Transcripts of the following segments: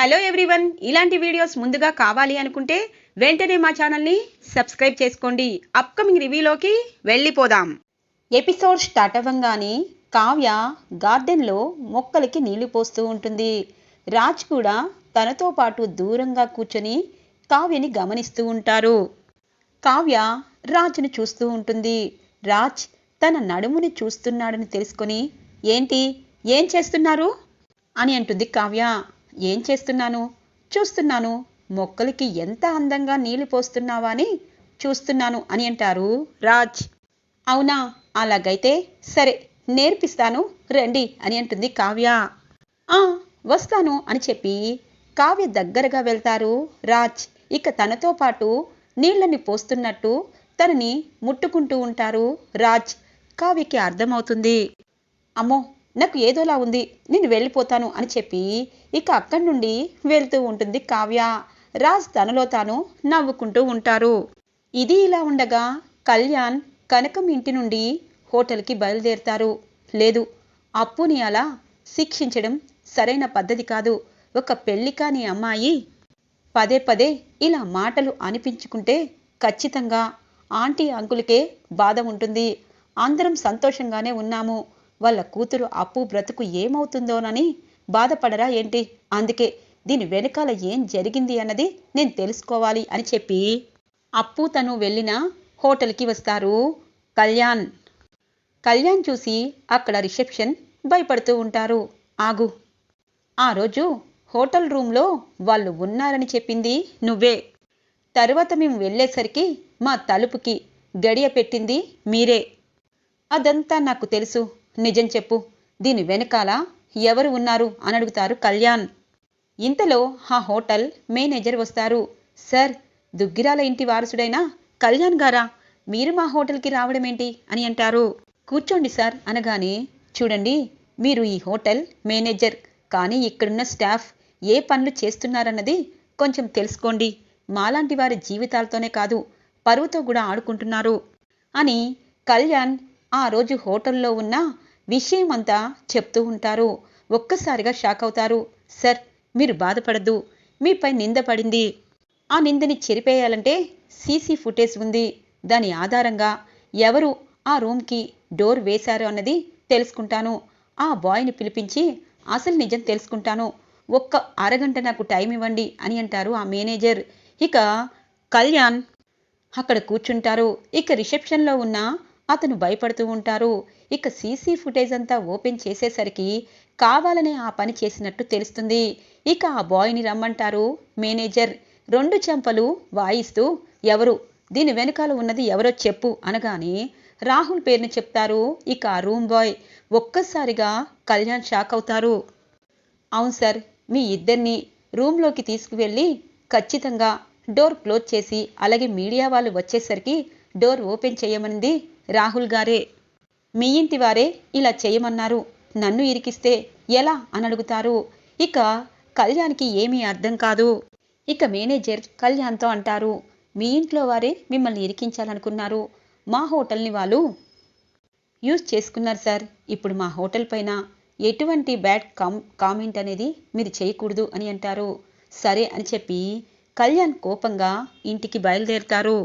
Hello everyone. ఇలాంటి videos ముందుగా కావాలి అనుకుంటే వెంటనే మా ఛానల్ని సబ్స్క్రైబ్ చేసుకోండి. అప్కమింగ్ రివ్యూలోకి వెళ్ళిపోదాం. ఎపిసోడ్ స్టార్ట్ అవ్వంగానే కావ్య గార్డెన్లో మొక్కలకి నీళ్ళు పోస్తూ ఉంటుంది. రాజ్ కూడా తనతో పాటు దూరంగా కూర్చొని కావ్యని గమనిస్తూ ఉంటారు. కావ్య రాజ్ని చూస్తూ ఉంటుంది. రాజ్ తన నడుముని చూస్తున్నాడని తెలుసుకొని ఏంటి? ఏం చేస్తున్నారు? అని అంటుంది కావ్య. ఏం చేస్తున్నాను? చూస్తున్నాను. మొక్కలకి ఎంత అందంగా నీళ్ళు పోస్తున్నావా అని చూస్తున్నాను అని అంటారు రాజ్. అవునా? అలాగైతే సరే నేర్పిస్తాను. రండి అని అంటుంది కావ్య. ఆ వస్తాను అని చెప్పి కావ్య దగ్గరగా వెళ్తారు రాజ్. ఇక తనతో పాటు నీళ్ళని పోస్తున్నట్టు తనని ముట్టుకుంటూ ఉంటారు రాజ్. కావ్యకి అర్థమవుతుంది. అమ్మో నాకు ఏదోలా ఉంది నేను వెళ్ళిపోతాను అని చెప్పి ఇక అక్కడి నుండి వెళ్తూ ఉంటుంది కావ్య. రాజ్ తనలో తాను నవ్వుకుంటూ ఉంటారు. ఇది ఇలా ఉండగా కళ్యాణ్ కనకం ఇంటి నుండి హోటల్కి బయలుదేరుతారు. లేదు అప్పుని అలా శిక్షించడం సరైన పద్ధతి కాదు. ఒక పెళ్ళి కాని అమ్మాయి పదే పదే ఇలా మాటలు అనిపించుకుంటే ఖచ్చితంగా ఆంటీ అంకులకే బాధ ఉంటుంది. అందరం సంతోషంగానే ఉన్నాము. వాళ్ళ కూతురు అప్పు బ్రతుకు ఏమవుతుందోనని బాధపడరా ఏంటి? అందుకే దీని వెనకాల ఏం జరిగింది అన్నది నేను తెలుసుకోవాలి అని చెప్పి అప్పు తను వెళ్ళిన హోటల్కి వస్తారు. కళ్యాణ్. కళ్యాణ్ చూసి అక్కడ రిసెప్షన్ భయపడుతూ ఉంటారు. ఆగు. ఆ రోజు హోటల్ రూమ్లో వాళ్ళు ఉన్నారని చెప్పింది నువ్వే. తరువాత మేము వెళ్ళేసరికి మా తలుపుకి గడియ పెట్టింది మీరే. అదంతా నాకు తెలుసు. నిజం చెప్పు. దీని వెనకాల ఎవరు ఉన్నారు? అని అడుగుతారు కళ్యాణ్. ఇంతలో ఆ హోటల్ మేనేజర్ వస్తారు. సార్ దుగ్గిరాల ఇంటి వారసుడైన కళ్యాణ్ గారా? మీరు మా హోటల్కి రావడం ఏంటి? అని అంటారు. కూర్చోండి సార్ అనగానే చూడండి మీరు ఈ హోటల్ మేనేజర్ కానీ ఇక్కడున్న స్టాఫ్ ఏ పనులు చేస్తున్నారన్నది కొంచెం తెలుసుకోండి. మాలాంటి వారి జీవితాలతోనే కాదు పరువుతో కూడా ఆడుకుంటున్నారు. అని కళ్యాణ్ ఆ రోజు హోటల్లో ఉన్న విషయమంతా చెప్తూ ఉంటారు. ఒక్కసారిగా షాక్ అవుతారు. సార్ మీరు బాధపడద్దు. మీపై నింద పడింది. ఆ నిందని చెరిపేయాలంటే సీసీ ఫుటేజ్ ఉంది. దాని ఆధారంగా ఎవరు ఆ రూమ్కి డోర్ వేశారు అన్నది తెలుసుకుంటాను. ఆ బాయ్ని పిలిపించి అసలు నిజం తెలుసుకుంటాను. ఒక్క అరగంట నాకు టైం ఇవ్వండి అని అంటారు ఆ మేనేజర్. ఇక కళ్యాణ్ అక్కడ కూర్చుంటారు. ఇక రిసెప్షన్లో ఉన్న అతను భయపడుతూ ఉంటారు. ఇక సీసీ ఫుటేజ్ అంతా ఓపెన్ చేసేసరికి కావాలనే ఆ పని చేసినట్టు తెలుస్తుంది. ఇక ఆ బాయ్ని రమ్మంటారు మేనేజర్. రెండు చెంపలు వాయిస్తూ ఎవరు? దీని వెనకాల ఉన్నది ఎవరో చెప్పు అనగానే రాహుల్ పేరుని చెప్తారు. ఇక ఆ రూమ్ బాయ్. ఒక్కసారిగా కళ్యాణ్ షాక్ అవుతారు. అవును సార్ మీ ఇద్దరిని రూమ్లోకి తీసుకువెళ్ళి ఖచ్చితంగా డోర్ క్లోజ్ చేసి అలాగే మీడియా వాళ్ళు వచ్చేసరికి డోర్ ఓపెన్ చేయమనింది రాహుల్ గారే మీ ఇంటి వారే ఇలా చేయమన్నారు. నన్ను ఇరికిస్తే ఎలా అని అడుగుతారు. ఇక కళ్యాణ్కి ఏమీ అర్థం కాదు. ఇక మేనేజర్ కళ్యాణ్తో అంటారు మీ ఇంట్లో వారే మిమ్మల్ని ఇరికించాలనుకున్నారు. మా హోటల్ని వాళ్ళు యూజ్ చేసుకున్నారు సార్. ఇప్పుడు మా హోటల్ పైన ఎటువంటి బ్యాడ్ కామ్ కామెంట్ అనేది మీరు చేయకూడదు అని అంటారు. సరే అని చెప్పి కళ్యాణ్ కోపంగా ఇంటికి బయలుదేరుతారు.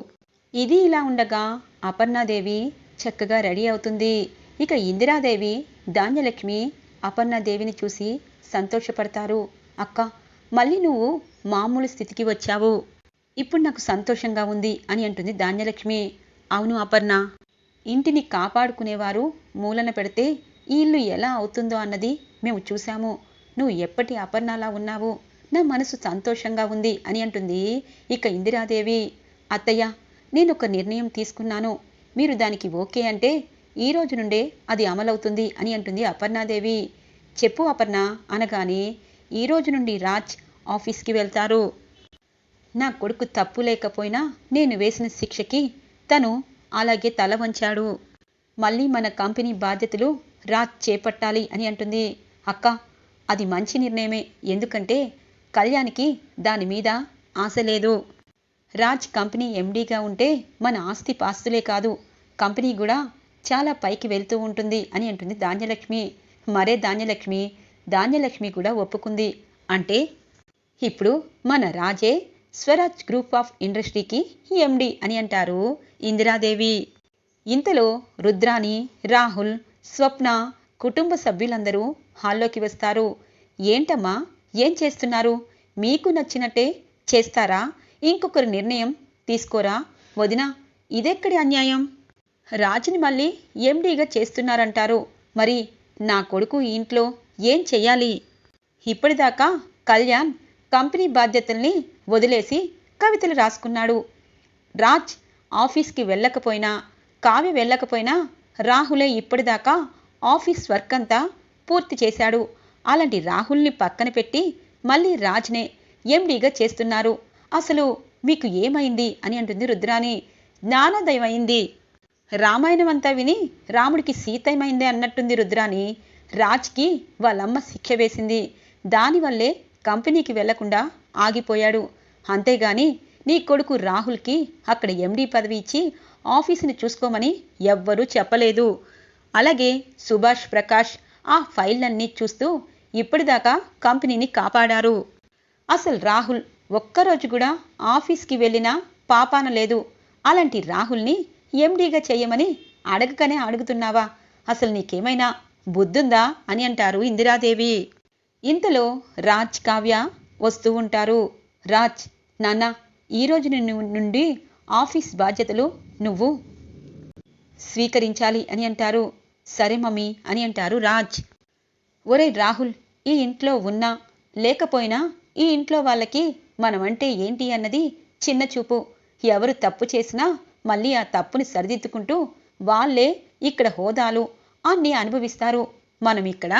ఇది ఇలా ఉండగా అపర్ణాదేవి చక్కగా రెడీ అవుతుంది. ఇక ఇందిరాదేవి ధాన్యలక్ష్మి అపర్ణాదేవిని చూసి సంతోషపడతారు. అక్క మళ్ళీ నువ్వు మామూలు స్థితికి వచ్చావు. ఇప్పుడు నాకు సంతోషంగా ఉంది అని అంటుంది ధాన్యలక్ష్మి. అవును అపర్ణ ఇంటిని కాపాడుకునేవారు మూలన పెడితే ఈ ఇల్లు ఎలా అవుతుందో అన్నది మేము చూశాము. నువ్వు ఎప్పటి అపర్ణలా ఉన్నావు? నా మనసు సంతోషంగా ఉంది అని అంటుంది ఇక ఇందిరాదేవి. అత్తయ్య నేను ఒక నిర్ణయం తీసుకున్నాను. మీరు దానికి ఓకే అంటే ఈ రోజు నుండే అది అమలవుతుంది అని అంటుంది అపర్ణాదేవి. చెప్పు అపర్ణ అనగానే ఈ రోజు నుండి రాజ్ ఆఫీస్కి వెళ్తారు. నా కొడుకు తప్పు లేకపోయినా నేను వేసిన శిక్షకి తను అలాగే తల వంచాడు. మళ్ళీ మన కంపెనీ బాధ్యతలు రాజ్ చేపట్టాలి అని అంటుంది. అక్క అది మంచి నిర్ణయమే. ఎందుకంటే కళ్యాణ్కి దాని మీద ఆశ లేదు. రాజ్ కంపెనీ ఎండీగా ఉంటే మన ఆస్తి పాస్తులే కాదు. కంపెనీ కూడా చాలా పైకి వెళ్తూ ఉంటుంది అని అంటుంది ధాన్యలక్ష్మి. మరే ధాన్యలక్ష్మి? ధాన్యలక్ష్మి కూడా ఒప్పుకుంది. అంటే? ఇప్పుడు మన రాజే స్వరాజ్ గ్రూప్ ఆఫ్ ఇండస్ట్రీకి ఎండి అని అంటారు ఇందిరాదేవి. ఇంతలో రుద్రాని రాహుల్ స్వప్న కుటుంబ సభ్యులందరూ హాల్లోకి వస్తారు. ఏంటమ్మా? ఏం చేస్తున్నారు? మీకు నచ్చినట్టే చేస్తారా? ఇంకొకరి నిర్ణయం తీసుకోరా? వదినా ఇదెక్కడి అన్యాయం? రాజుని మళ్ళీ ఎండీగా చేస్తున్నారంటారు. మరి నా కొడుకు ఇంట్లో ఏం చెయ్యాలి? ఇప్పటిదాకా కళ్యాణ్ కంపెనీ బాధ్యతల్ని వదిలేసి కవితలు రాసుకున్నాడు. రాజ్ ఆఫీస్కి వెళ్ళకపోయినా కావ్య వెళ్ళకపోయినా రాహులే ఇప్పటిదాకా ఆఫీస్ వర్క్ అంతా పూర్తి చేశాడు. అలాంటి రాహుల్ని పక్కన పెట్టి మళ్ళీ రాజ్నే ఎండీగా చేస్తున్నారు. అసలు మీకు ఏమైంది? అని అంటుంది రుద్రాని జ్ఞానోదయమైంది. రామాయణం అంతా విని రాముడికి సీతమైందే అన్నట్టుంది రుద్రాని రాజ్కి వాళ్ళమ్మ శిక్ష వేసింది. దానివల్లే కంపెనీకి వెళ్ళకుండా ఆగిపోయాడు. అంతేగాని నీ కొడుకు రాహుల్కి అక్కడ ఎండీ పదవి ఇచ్చి ఆఫీసుని చూసుకోమని ఎవ్వరూ చెప్పలేదు. అలాగే సుభాష్ ప్రకాష్ ఆ ఫైళ్ళన్నీ చూస్తూ ఇప్పటిదాకా కంపెనీని కాపాడారు. అసలు రాహుల్ ఒక్కరోజు కూడా ఆఫీస్కి వెళ్ళినా పాపాన లేదు. అలాంటి రాహుల్ని ఎండీగా చేయమని అడగకనే అడుగుతున్నావా? అసలు నీకేమైనా బుద్ధుందా అని అంటారు ఇందిరాదేవి. ఇంతలో రాజ్ కావ్య వస్తూ ఉంటారు. రాజ్ నాన్న ఈరోజు నుండి ఆఫీస్ బాధ్యతలు నువ్వు స్వీకరించాలి అని అంటారు. సరే మమ్మీ అని అంటారు రాజ్. ఒరే రాహుల్ ఈ ఇంట్లో ఉన్నా లేకపోయినా ఈ ఇంట్లో వాళ్ళకి మనమంటే ఏంటి అన్నది చిన్న చూపు. ఎవరు తప్పు చేసినా మళ్ళీ ఆ తప్పుని సరిదిద్దుకుంటూ వాళ్ళే ఇక్కడ హోదాలు అన్ని అనుభవిస్తారు. మనం ఇక్కడ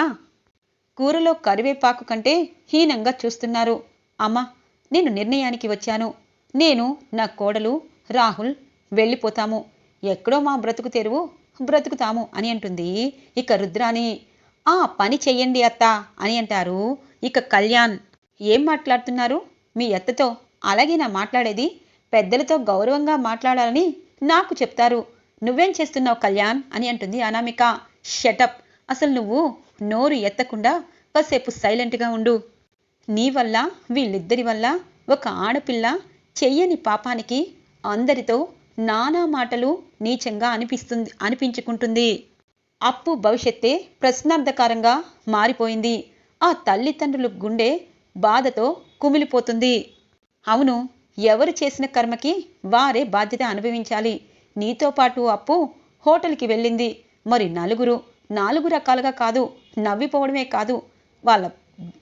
కూరలో కరివేపాకు కంటే హీనంగా చూస్తున్నారు. అమ్మా నేను నిర్ణయానికి వచ్చాను. నేను నా కోడలు రాహుల్ వెళ్ళిపోతాము. ఎక్కడో మా బ్రతుకు తెరువు బ్రతుకుతాము అని అంటుంది. ఇక రుద్రాని ఆ పని చెయ్యండి అత్త అని అంటారు. ఇక కళ్యాణ్ ఏం మాట్లాడుతున్నారు? మీ అత్తతో అలాగే నా మాట్లాడేది పెద్దలతో గౌరవంగా మాట్లాడాలని నాకు చెప్తారు. నువ్వేం చేస్తున్నావు కళ్యాణ్? అని అంటుంది అనామిక. షటప్ అసలు నువ్వు నోరు ఎత్తకుండా కాసేపు సైలెంట్గా ఉండు. నీ వల్ల వీళ్ళిద్దరి వల్ల ఒక ఆడపిల్ల చెయ్యని పాపానికి అందరితో నానా మాటలు నీచంగా అనిపిస్తుంది అనిపించుకుంటుంది. అప్పు భవిష్యత్తే ప్రశ్నార్థకారంగా మారిపోయింది. ఆ తల్లిదండ్రుల గుండె బాధతో కుమిలిపోతుంది. అవును ఎవరు చేసిన కర్మకి వారే బాధ్యత అనుభవించాలి. నీతో పాటు అప్పు హోటల్కి వెళ్ళింది. మరి నలుగురు నాలుగు రకాలుగా కాదు నవ్విపోవడమే కాదు. వాళ్ళ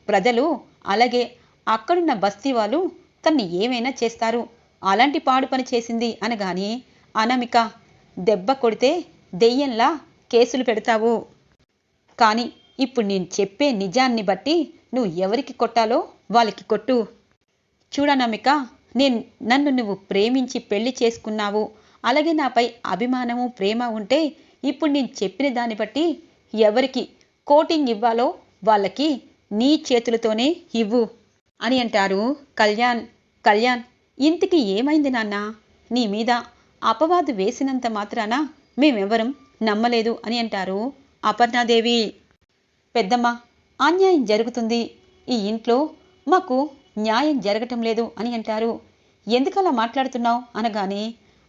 ప్రజలు అలాగే అక్కడున్న బస్తీ వాళ్ళు తన్ని ఏమైనా చేస్తారు. అలాంటి పాడు పని చేసింది అనగాని అనమిక దెబ్బ కొడితే దెయ్యంలా కేసులు పెడతావు. కానీ ఇప్పుడు నేను చెప్పే నిజాన్ని బట్టి నువ్వు ఎవరికి కొట్టాలో వాళ్ళకి కొట్టు. చూడనమిక నేను నన్ను నువ్వు ప్రేమించి పెళ్ళి చేసుకున్నావు. అలాగే నాపై అభిమానము ప్రేమ ఉంటే ఇప్పుడు నేను చెప్పిన దాన్ని బట్టి ఎవరికి కోటింగ్ ఇవ్వాలో వాళ్ళకి నీ చేతులతోనే ఇవ్వు అని అంటారు కళ్యాణ్. కళ్యాణ్ ఇంతకి ఏమైంది నాన్న? నీ మీద అపవాదు వేసినంత మాత్రాన మేమెవరం నమ్మలేదు అని అంటారు అపర్ణాదేవి. పెద్దమ్మ అన్యాయం జరుగుతుంది. ఈ ఇంట్లో మాకు న్యాయం జరగటం లేదు అని అంటారు. ఎందుకలా మాట్లాడుతున్నావు? అనగానే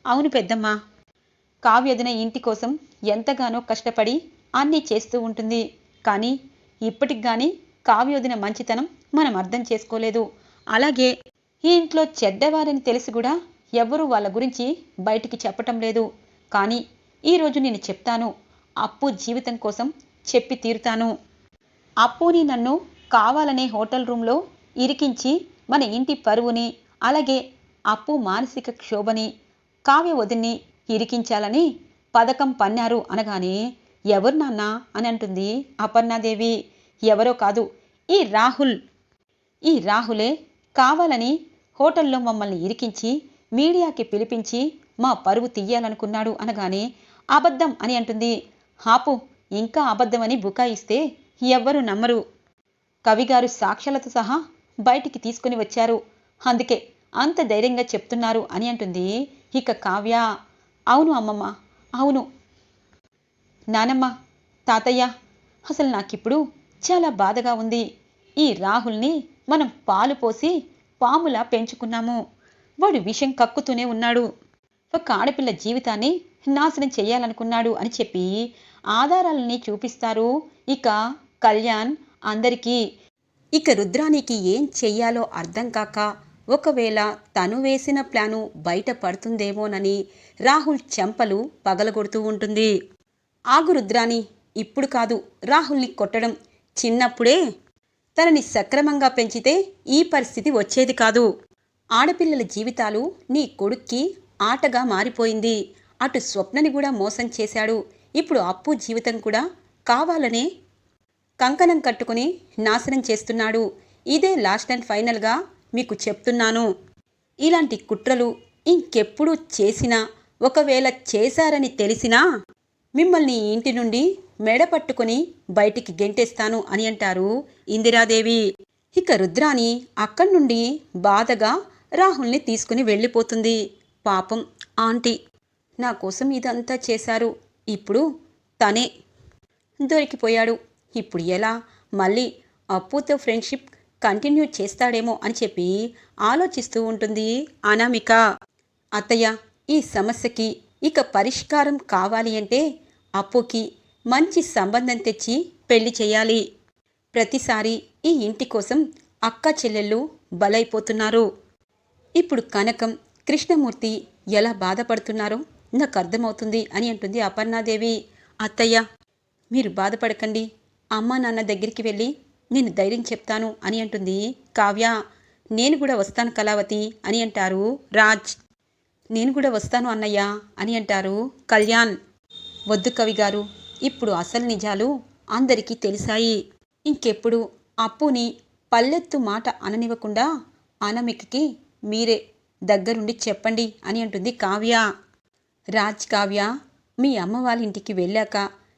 అవును పెద్దమ్మ. కావ్యదిన ఇంటి కోసం ఎంతగానో కష్టపడి అన్నీ చేస్తూ ఉంటుంది. కానీ ఇప్పటికి కానీ కావ్యోదిన మంచితనం మనం అర్థం చేసుకోలేదు. అలాగే ఈ ఇంట్లో చెడ్డవారని తెలిసి కూడా ఎవరూ వాళ్ళ గురించి బయటికి చెప్పటం లేదు. కానీ ఈరోజు నేను చెప్తాను. అప్పు జీవితం కోసం చెప్పి తీరుతాను. అప్పుని నన్ను కావాలనే హోటల్ రూమ్లో ఇరికించి మన ఇంటి పరువుని అలాగే అప్పు మానసిక క్షోభని కావ్య వదిన్ని ఇరికించాలని పథకం పన్నారు అనగానే ఎవరు నాన్న? అని అంటుంది అపర్ణాదేవి. ఎవరో కాదు ఈ రాహుల్. ఈ రాహులే కావాలని హోటల్లో మమ్మల్ని ఇరికించి మీడియాకి పిలిపించి మా పరువు తీయాలనుకున్నాడు అనగానే అబద్ధం అని అంటుంది. హాపు ఇంకా అబద్ధమని బుకాయిస్తే ఎవ్వరు నమ్మరు. కవిగారు సాక్ష్యాలతో సహా బయటికి తీసుకుని వచ్చారు. అందుకే అంత ధైర్యంగా చెప్తున్నారు అని అంటుంది ఇక కావ్య. అవును అమ్మమ్మ అవును. నానమ్మ తాతయ్య అసలు నాకిప్పుడు చాలా బాధగా ఉంది. ఈ రాహుల్ని మనం పాలు పోసి పాములా పెంచుకున్నాము. వాడు విషం కక్కుతూనే ఉన్నాడు. ఒక ఆడపిల్ల జీవితాన్ని నాశనం చేయాలనుకున్నాడు అని చెప్పి ఆధారాలని చూపిస్తారు. ఇక కళ్యాణ్ అందరికీ. ఇక రుద్రానికి ఏం చెయ్యాలో అర్థం కాక ఒకవేళ తను వేసిన ప్లాను బయట పడుతుందేమోనని రాహుల్ చెంపలు పగలగొడుతూ ఉంటుంది. ఆగు రుద్రాని ఇప్పుడు కాదు రాహుల్ని కొట్టడం చిన్నప్పుడే. తనని సక్రమంగా పెంచితే ఈ పరిస్థితి వచ్చేది కాదు. ఆడపిల్లల జీవితాలు నీ కొడుక్కి ఆటగా మారిపోయింది. అటు స్వప్నని కూడా మోసం చేశాడు. ఇప్పుడు అప్పు జీవితం కూడా కావాలనే కంకణం కట్టుకుని నాశనం చేస్తున్నాడు. ఇదే లాస్ట్ అండ్ ఫైనల్గా మీకు చెప్తున్నాను. ఇలాంటి కుట్రలు ఇంకెప్పుడు చేసినా ఒకవేళ చేశారని తెలిసినా మిమ్మల్ని ఇంటి నుండి మెడ పట్టుకుని బయటికి గెంటేస్తాను అని అంటారు ఇందిరాదేవి. ఇక రుద్రాని అక్కడి నుండి బాధగా రాహుల్ని తీసుకుని వెళ్ళిపోతుంది. పాపం ఆంటీ నా కోసం ఇదంతా చేశారు. ఇప్పుడు తనే దొరికిపోయాడు. ఇప్పుడు ఎలా? మళ్ళీ అప్పుతో ఫ్రెండ్షిప్ కంటిన్యూ చేస్తాడేమో అని చెప్పి ఆలోచిస్తూ ఉంటుంది అనామిక. అత్తయ్య ఈ సమస్యకి ఇక పరిష్కారం కావాలి అంటే అప్పుకి మంచి సంబంధం తెచ్చి పెళ్ళి చేయాలి. ప్రతిసారి ఈ ఇంటి కోసం అక్క చెల్లెళ్ళు బలైపోతున్నారు. ఇప్పుడు కనకం కృష్ణమూర్తి ఎలా బాధపడుతున్నారో నాకు అర్థమవుతుంది అని అంటుంది అపర్ణాదేవి. అత్తయ్య మీరు బాధపడకండి. అమ్మా నాన్న దగ్గరికి వెళ్ళి నేను ధైర్యం చెప్తాను అని అంటుంది కావ్య. నేను కూడా వస్తాను కళావతి అని అంటారు రాజ్. నేను కూడా వస్తాను అన్నయ్య అని అంటారు కళ్యాణ్. వద్దు కవి గారు ఇప్పుడు అసలు నిజాలు అందరికీ తెలిసాయి. ఇంకెప్పుడు? అప్పుని పల్లెత్తు మాట అననివ్వకుండా అనమికకి మీరే దగ్గరుండి చెప్పండి అని అంటుంది కావ్య. రాజ్ కావ్య మీ అమ్మ వాళ్ళ ఇంటికి వెళ్ళాక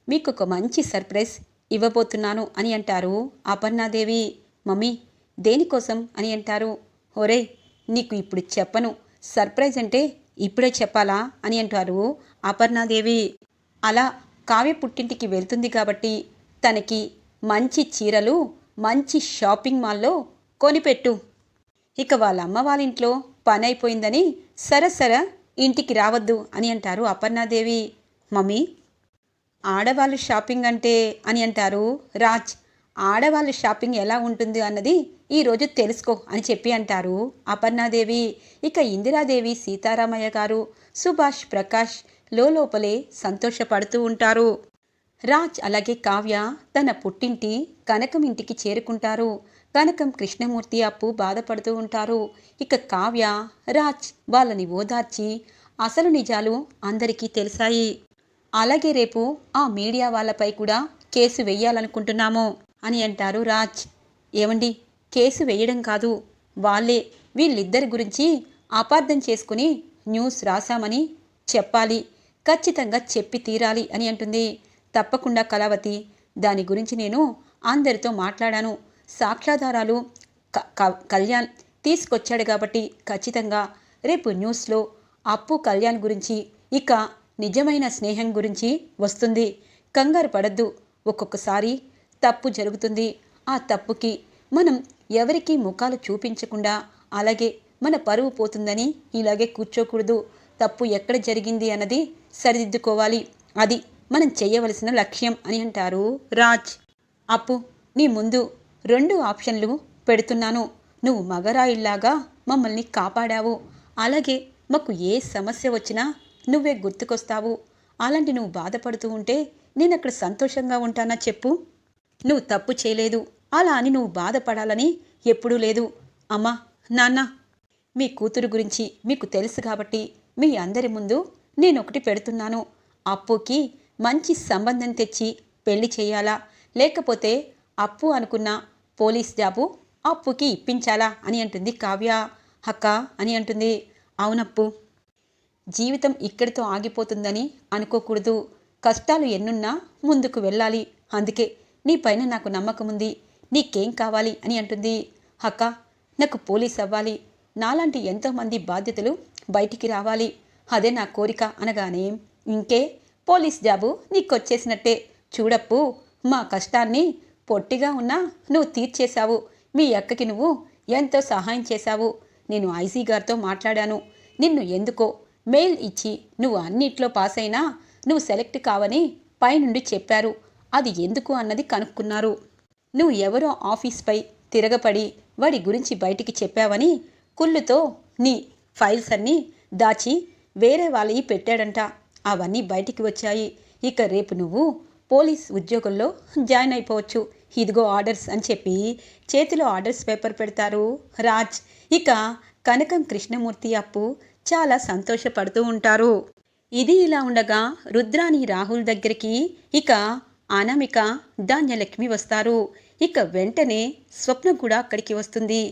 మీకు ఒక మంచి సర్ప్రైజ్ ఇవ్వబోతున్నాను అని అంటారు. అపర్ణాదేవి మమ్మీ దేనికోసం? అని అంటారు. ఒరే నీకు ఇప్పుడు చెప్పను. సర్ప్రైజ్ అంటే ఇప్పుడే చెప్పాలా? అని అంటారు అపర్ణాదేవి. అలా కావ్య పుట్టింటికి వెళ్తుంది కాబట్టి తనకి మంచి చీరలు మంచి షాపింగ్ మాల్లో కొనిపెట్టు. ఇక వాళ్ళ అమ్మ వాళ్ళ ఇంట్లో పని అయిపోయిందని సరసర ఇంటికి రావద్దు అని అంటారు అపర్ణాదేవి. మమ్మీ ఆడవాళ్ళు షాపింగ్ అంటే అని అంటారు. రాజ్ ఆడవాళ్ళ షాపింగ్ ఎలా ఉంటుంది అన్నది ఈరోజు తెలుసుకో అని చెప్పి అంటారు. అపర్ణాదేవి ఇక ఇందిరాదేవి సీతారామయ్య గారు సుభాష్ ప్రకాష్ లోపలే సంతోషపడుతూ ఉంటారు. రాజ్ అలాగే కావ్య తన పుట్టింటి కనకం ఇంటికి చేరుకుంటారు. కనకం కృష్ణమూర్తి అప్పు బాధపడుతూ ఉంటారు. ఇక కావ్య రాజ్ వాళ్ళని ఓదార్చి అసలు నిజాలు అందరికీ తెలిసాయి. అలాగే రేపు ఆ మీడియా వాళ్ళపై కూడా కేసు వెయ్యాలనుకుంటున్నాము అని అంటారు రాజ్. ఏమండి? కేసు వేయడం కాదు. వాళ్ళే వీళ్ళిద్దరి గురించి అపార్థం చేసుకుని న్యూస్ రాశామని చెప్పాలి. ఖచ్చితంగా చెప్పి తీరాలి అని అంటుంది. తప్పకుండా కళావతి దాని గురించి నేను అందరితో మాట్లాడాను. సాక్ష్యాధారాలు క- కళ్యాణ్ తీసుకొచ్చాడు కాబట్టి ఖచ్చితంగా రేపు న్యూస్లో అప్పు కళ్యాణ్ గురించి ఇక నిజమైన స్నేహం గురించి వస్తుంది. కంగారు పడద్దు. ఒక్కొక్కసారి తప్పు జరుగుతుంది. ఆ తప్పుకి మనం ఎవరికీ ముఖాలు చూపించకుండా అలాగే మన పరువు పోతుందని ఇలాగే కూర్చోకూడదు. తప్పు ఎక్కడ జరిగింది అన్నది సరిదిద్దుకోవాలి. అది మనం చేయవలసిన లక్ష్యం అని అంటారు రాజ్. అప్పు నీ ముందు రెండు ఆప్షన్లు పెడుతున్నాను. నువ్వు మగరాయిల్లాగా మమ్మల్ని కాపాడావు. అలాగే మాకు ఏ సమస్య వచ్చినా నువ్వే గుర్తుకొస్తావు. అలాంటి నువ్వు బాధపడుతూ ఉంటే నేను అక్కడ సంతోషంగా ఉంటానా చెప్పు. నువ్వు తప్పు చేయలేదు. అలా అని నువ్వు బాధపడాలని ఎప్పుడూ లేదు. అమ్మా నాన్న మీ కూతురు గురించి మీకు తెలుసు కాబట్టి మీ అందరి ముందు నేను ఒకటి పెడుతున్నాను. అప్పుకి మంచి సంబంధం తెచ్చి పెళ్ళి చేయాలా? లేకపోతే అప్పు అనుకున్న పోలీస్ జాబు అప్పుకి ఇప్పించాలా? అని అంటుంది కావ్య. హక్క అని అంటుంది. అవునప్పు. జీవితం ఇక్కడితో ఆగిపోతుందని అనుకోకూడదు. కష్టాలు ఎన్నున్నా ముందుకు వెళ్ళాలి. అందుకే నీ పైన నాకు నమ్మకం ఉంది. నీకేం కావాలి అని అంటుంది. అక్క నాకు పోలీస్ అవ్వాలి. నాలాంటి ఎంతోమంది బాధ్యతలు బయటికి రావాలి. అదే నా కోరిక అనగానే ఇంకే పోలీస్ జాబు నీకొచ్చేసినట్టే. చూడప్పు మా కష్టాన్ని పొట్టిగా ఉన్నా నువ్వు తీర్చేశావు. మీ అక్కకి నువ్వు ఎంతో సహాయం చేశావు. నేను ఐసీ గారితో మాట్లాడాను. నిన్ను ఎందుకో మెయిల్ ఇచ్చి నువ్వు అన్నిట్లో పాస్ అయినా నువ్వు సెలెక్ట్ కావని పైనుండి చెప్పారు. అది ఎందుకు అన్నది కనుక్కున్నారు. నువ్వు ఎవరో ఆఫీస్పై తిరగపడి వాడి గురించి బయటికి చెప్పావని కుళ్ళుతో నీ ఫైల్స్ అన్నీ దాచి వేరే వాళ్ళవి పెట్టాడంట. అవన్నీ బయటికి వచ్చాయి. ఇక రేపు నువ్వు పోలీస్ ఉద్యోగంలో జాయిన్ అయిపోవచ్చు. ఇదిగో ఆర్డర్స్ అని చెప్పి చేతిలో ఆర్డర్స్ పేపర్ పెడతారు రాజ్. ఇక కనకం కృష్ణమూర్తి అప్పు చాలా సంతోషపడుతూ ఉంటారు. ఇది ఇలా ఉండగా రుద్రాని రాహుల్ దగ్గరికి ఇక అనామిక ధాన్యలక్ష్మి వస్తారు. ఇక వెంటనే స్వప్న కూడా అక్కడికి వస్తుంది.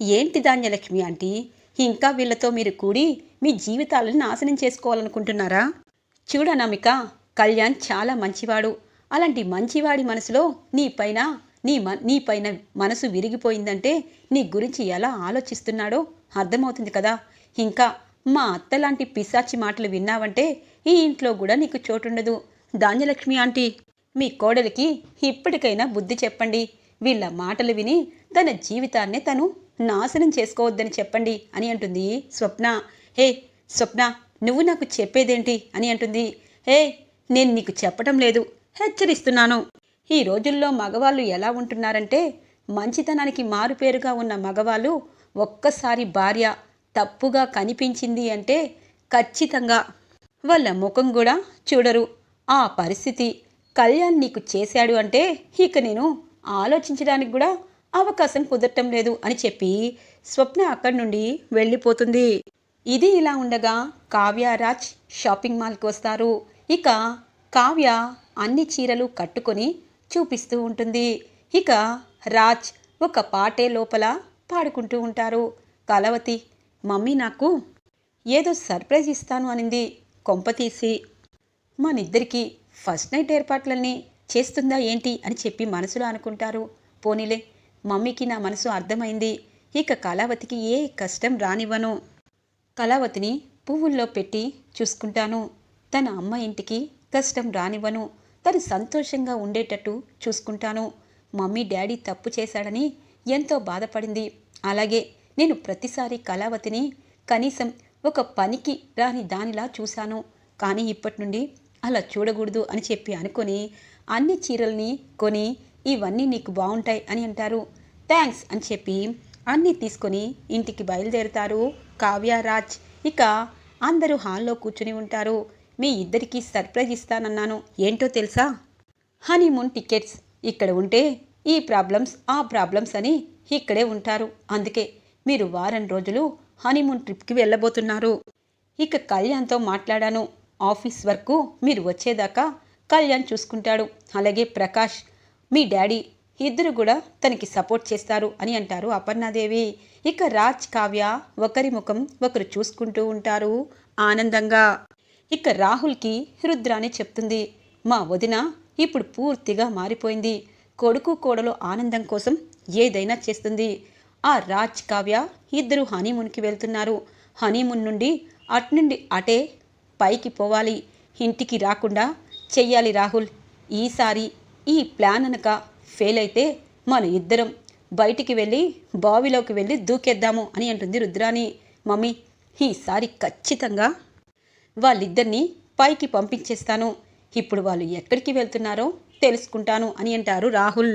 ఏంటి ధాన్యలక్ష్మి ఆంటీ? ఇంకా వీళ్ళతో మీరు కూడి మీ జీవితాలను నాశనం చేసుకోవాలనుకుంటున్నారా? చూడనామిక కళ్యాణ్ చాలా మంచివాడు. అలాంటి మంచివాడి మనసులో నీ పైన నీ మ నీ పైన మనసు విరిగిపోయిందంటే నీ గురించి ఎలా ఆలోచిస్తున్నాడో అర్థమవుతుంది కదా. ఇంకా మా అత్త లాంటి పిశాచి మాటలు విన్నావంటే ఈ ఇంట్లో కూడా నీకు చోటుండదు. ధాన్యలక్ష్మి ఆంటీ మీ కోడలికి ఇప్పటికైనా బుద్ధి చెప్పండి. వీళ్ళ మాటలు విని తన జీవితాన్నే తను నాశనం చేసుకోవద్దని చెప్పండి అని అంటుంది స్వప్న. హే స్వప్న నువ్వు నాకు చెప్పేదేంటి అని అంటుంది. హే నేను నీకు చెప్పటం లేదు. హెచ్చరిస్తున్నాను. ఈ రోజుల్లో మగవాళ్ళు ఎలా ఉంటున్నారంటే మంచితనానికి మారుపేరుగా ఉన్న మగవాళ్ళు ఒక్కసారి భార్య తప్పుగా కనిపించింది అంటే ఖచ్చితంగా. వాళ్ళ ముఖం కూడా చూడరు. ఆ పరిస్థితి కళ్యాణ్ నీకు చేశాడు అంటే ఇక నేను ఆలోచించడానికి కూడా అవకాశం కుదరటం లేదు అని చెప్పి స్వప్న అక్కడి నుండి వెళ్ళిపోతుంది. ఇది ఇలా ఉండగా కావ్య రాజ్ షాపింగ్ మాల్కి వస్తారు. ఇక కావ్య అన్ని చీరలు కట్టుకొని చూపిస్తూ ఉంటుంది. ఇక రాజ్ ఒక పాటే లోపల పాడుకుంటూ ఉంటారు. కలవతి మమ్మీ నాకు ఏదో సర్ప్రైజ్ ఇస్తాను అనింది కొంపతీసి మనిద్దరికీ ఫస్ట్ నైట్ ఏర్పాట్లన్నీ చేస్తుందా ఏంటి అని చెప్పి మనసులో అనుకుంటారు. పోనీలే మమ్మీకి నా మనసు అర్థమైంది. ఇక కళావతికి ఏ కష్టం రానివ్వను. కళావతిని పువ్వుల్లో పెట్టి చూసుకుంటాను. తన అమ్మ ఇంటికి కష్టం రానివ్వను. తను సంతోషంగా ఉండేటట్టు చూసుకుంటాను. మమ్మీ డాడీ తప్పు చేశాడని ఎంతో బాధపడింది. అలాగే నేను ప్రతిసారి కళావతిని కనీసం ఒక పనికి రాని దానిలా చూశాను. కానీ ఇప్పటి నుండి అలా చూడకూడదు అని చెప్పి అనుకొని అన్ని చీరల్ని కొని ఇవన్నీ నీకు బాగుంటాయి అని అంటారు. థ్యాంక్స్ అని చెప్పి అన్నీ తీసుకొని ఇంటికి బయలుదేరుతారు కావ్యరాజ్ ఇక అందరూ హాల్లో కూర్చుని ఉంటారు. మీ ఇద్దరికి సర్ప్రైజ్ ఇస్తానన్నాను. ఏంటో తెలుసా? Honeymoon tickets. ఇక్కడ ఉంటే ఈ ప్రాబ్లమ్స్ ఆ ప్రాబ్లమ్స్ అని ఇక్కడే ఉంటారు. అందుకే మీరు వారం రోజులు హనీమూన్ ట్రిప్కి వెళ్ళబోతున్నారు. ఇక కళ్యాణ్తో మాట్లాడాను. ఆఫీస్ వరకు మీరు వచ్చేదాకా కళ్యాణ్ చూసుకుంటాడు. అలాగే ప్రకాష్ మీ డాడీ ఇద్దరు కూడా తనకి సపోర్ట్ చేస్తారు అని అంటారు అపర్ణాదేవి. ఇక రాజ్ కావ్య ఒకరి ముఖం ఒకరు చూసుకుంటూ ఉంటారు ఆనందంగా. ఇక రాహుల్కి రుద్రాని చెప్తుంది మా వదిన ఇప్పుడు పూర్తిగా మారిపోయింది. కొడుకు కోడలు ఆనందం కోసం ఏదైనా చేస్తుంది. ఆ రాజ్ కావ్య ఇద్దరు హనీమూన్కి వెళ్తున్నారు. హనీమూన్ నుండి అట్నుండి అటే పైకి పోవాలి. ఇంటికి రాకుండా చెయ్యాలి రాహుల్. ఈసారి ఈ ప్లాన్ అనక ఫెయిల్ అయితే మన ఇద్దరం బయటికి వెళ్ళి బావిలోకి వెళ్ళి దూకేద్దాము అని అంటుంది రుద్రాణి. మమ్మీ ఈసారి ఖచ్చితంగా వాళ్ళిద్దరినీ పైకి పంపించేస్తాను. ఇప్పుడు వాళ్ళు ఎక్కడికి వెళ్తున్నారో తెలుసుకుంటాను అని అంటారు రాహుల్.